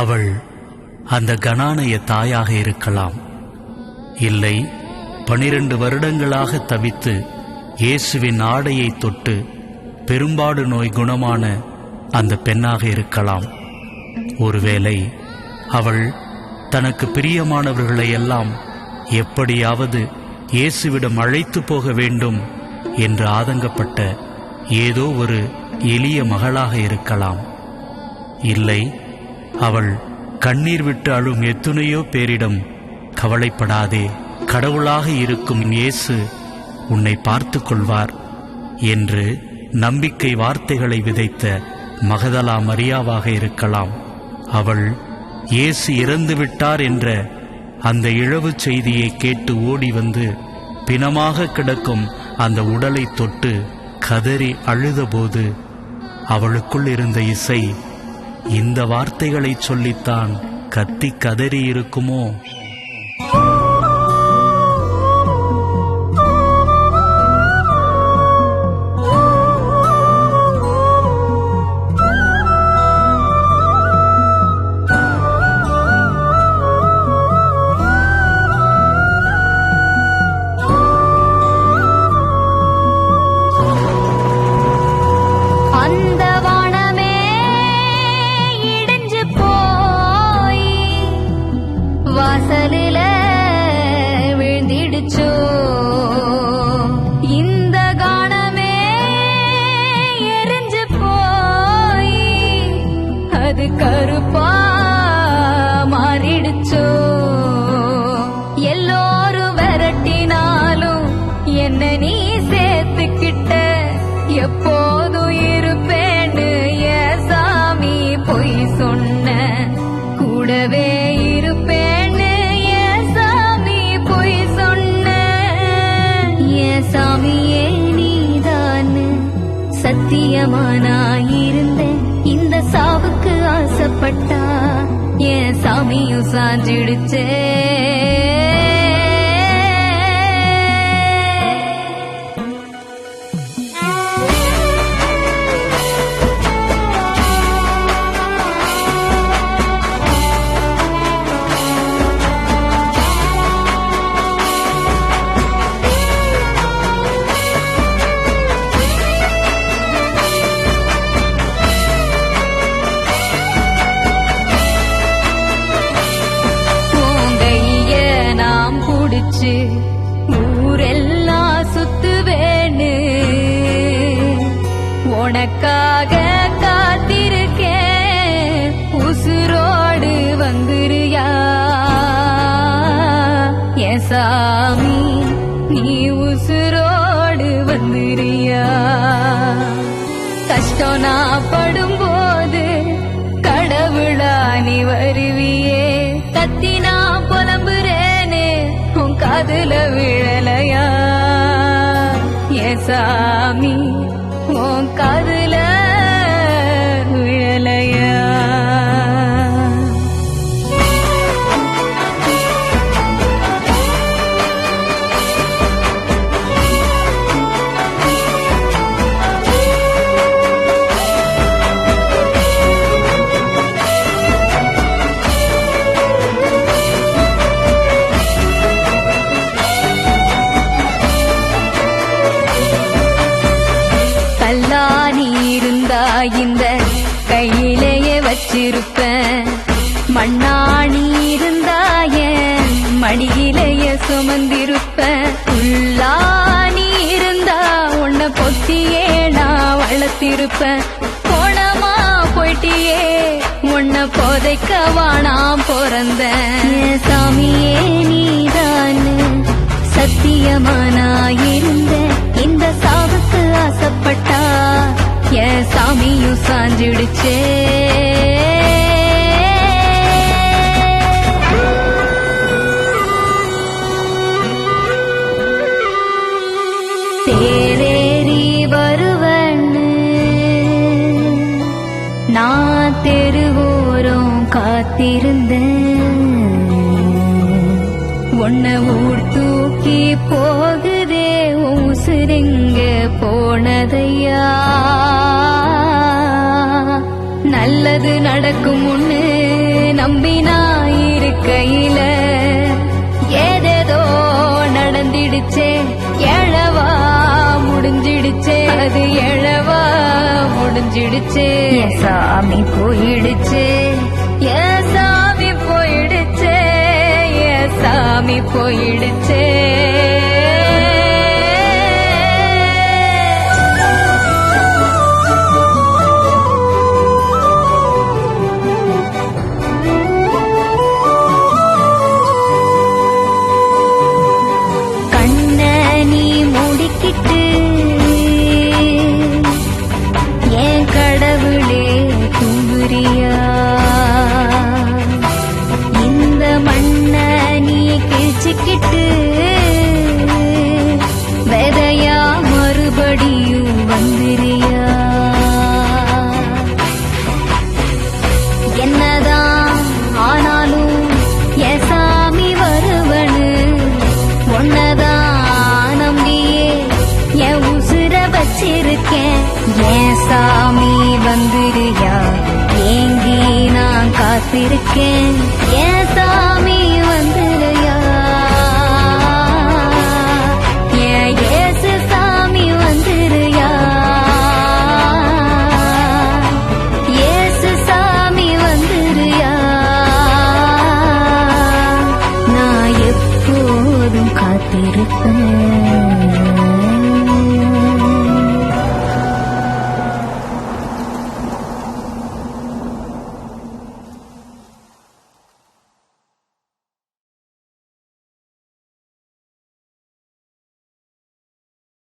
அவள் அந்த கணானய தாயாக இருக்கலாம். இல்லை பனிரெண்டு வருடங்களாக தவித்து இயேசுவின் ஆடையை தொட்டு பெரும்பாடு நோய் குணமான அந்த பெண்ணாக இருக்கலாம். ஒருவேளை அவள் தனக்கு பிரியமானவர்களை எல்லாம் எப்படியாவது இயேசுவிடம் அழைத்து போக வேண்டும் என்று ஆதங்கப்பட்ட ஏதோ ஒரு எளிய மகளாக இருக்கலாம். இல்லை அவள் கண்ணீர் விட்டு அழும் எத்துணையோ பேரிடம் கவலைப்படாதே கடவுளாக இருக்கும் இயேசு உன்னை பார்த்து கொள்வார் என்று நம்பிக்கை வார்த்தைகளை விதைத்த மகதலா மரியாவாக இருக்கலாம். அவள் இயேசு இறந்து விட்டார் என்ற அந்த இழவு செய்தியை கேட்டு ஓடி வந்து பிணமாக கிடக்கும் அந்த உடலை தொட்டு கதறி அழுதபோது அவளுக்குள் இருந்த இசை இந்த வார்த்தைகளை சொல்லித்தான் கத்தி கதறி இருக்குமோ? அது கருப்பா மாறிடுச்சோ? சத்தியமா நான் இந்த சாவுக்கு ஆசைப்பட்டா என் சாமியும் சாஞ்சிடுச்சே. புடிச்சு ஊரெல்லாம் சுத்துவேன்னு உனக்காக காத்திருக்கேன். உசுரோடு வந்துருயா. என் சாமி நீ உசுரோடு வந்துருயா. கஷ்டம் நான் படும் உன் காதுல விழலையா? ஏ சாமி உன் காதுல இருப்ப மண்ணாணி மண்ணா நீ இருந்தா என் சுமந்திருப்பேன். உள்ளா நீ இருந்தா உன்னை பொத்தியே நான் வளர்த்திருப்பேன். போனமா போயிட்டியே உன்னை போதைக்கவா நான் பிறந்தேன். சாமியே நீதான் சத்தியமானாயிருந்த இந்த சாவுக்கு ஆசைப்பட்டா என் சாமியும் சாஞ்சிடுச்சே. காத்திருந்த. உன்னை ஊர் தூக்கி போகுதே உசுரிங்க போனதையா? நல்லது நடக்கும் ஒண்ணு நம்பினா இருக்கையில ஏதேதோ நடந்திடுச்சே எழவா முடிஞ்சிடுச்சே. அது எழவா முடிஞ்சிடுச்சே. சாமி போயிடுச்சே. போயிடுச்சே விழியா ஏங்கி நான் காத்திருக்கேன். என் சாமி வந்துடுயா? என் ஏசு சாமி வந்துடுயா? ஏசு சாமி வந்துடுயா? நான் எப்போதும் காத்திருப்பேன்.